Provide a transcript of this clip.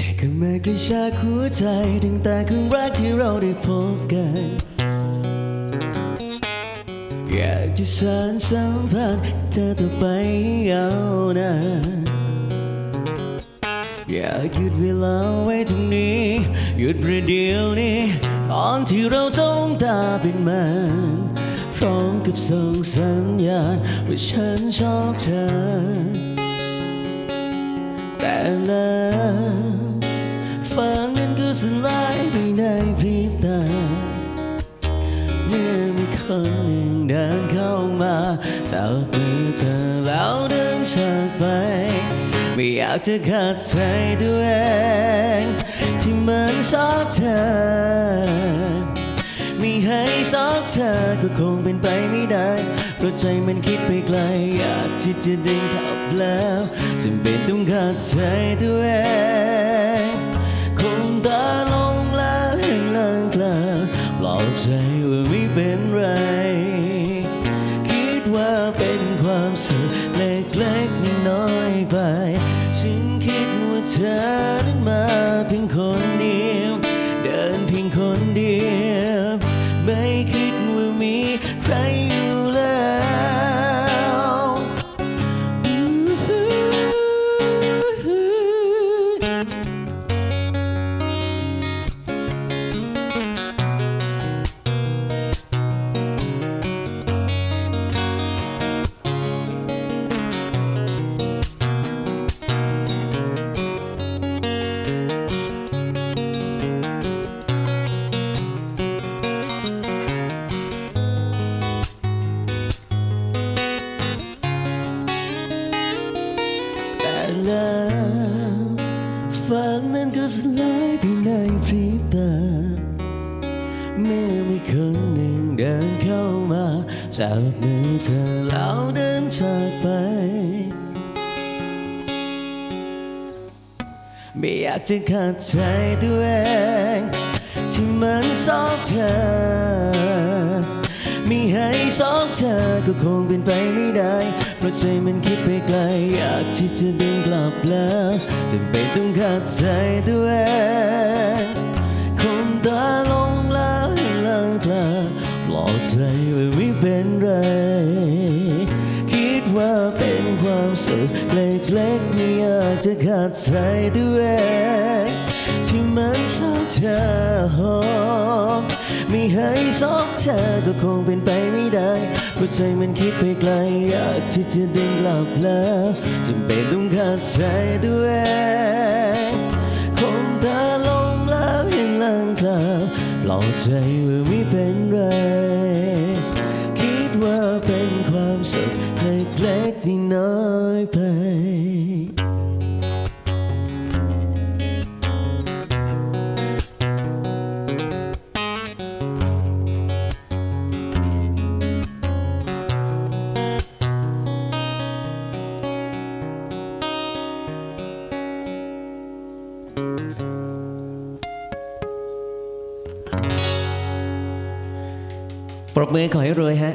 ใจข้างในกระชากหัวใจตั้งแต่ครั้งแรกที่เราได้พบกัน อยากจะสานสัมพันธ์เธอต่อไปยาวนานอยากหยุดเวลาไว้ตรงนี้ หยุดประเดี๋ยวนี้ ตอนที่เราจ้องตาเป็นมันพร้อมกับส่งสัญญาณว่าฉันชอบเธอ แต่ล้ว ฝันนั้นก็สลายไปในพริบตา เมื่อมีคนหนึ่งเดินเข้ามาจับมือเธอแล้วเดินจากไป ไม่อยากจะขัดใจตัวเองที่มันชอบเธอไม่ให้ชอบเธอก็คงเป็นไปไม่ได้เพราะใจมันคิดไปไกลอยากที่จะดึงกลับแล้วจำเป็นต้องขัดใจตัวเอง บอกใจว่าไม่เป็นไร คิดว่าเป็นความสุขเล็กๆน้อยไป ฉันคิดว่าเธอนั้นมาเพียงคน สลายไปในพริบตา เมื่อมีคนหนึ่งเดินเข้ามาจับมือเธอแล้วเดินจากไป ไม่อยากจะขัดใจตัวเองที่มันชอบเธอ ให้ชอบเธอก็คงเป็นไปไม่ได้ เพราะใจมันคิดไปไกล อยากที่จะดึงกลับแล้วจำเป็นต้องขัดใจตัวเองคงตาลงแล้วลางคลาปลอบใจไว่าไม่เป็นไร คิดว่าเป็นความสุขเล็กๆไม่อยากจะขัดใจตัวเองที่มันชอบเธอ ไม่ให้ชอบเธอก็คงเป็นไปไม่ได้เพราะใจมันคิดไปไกลอยากที่จะดึงกลับแล้วจำเป็นต้องขัดใจตัวเองคงตาลงแล้วยังลางคลาปลอบใจว่าไม่เป็นไรคิดว่าเป็นความสุขเล็กๆน้อยๆไป ปรบมือขอให้รวยฮะ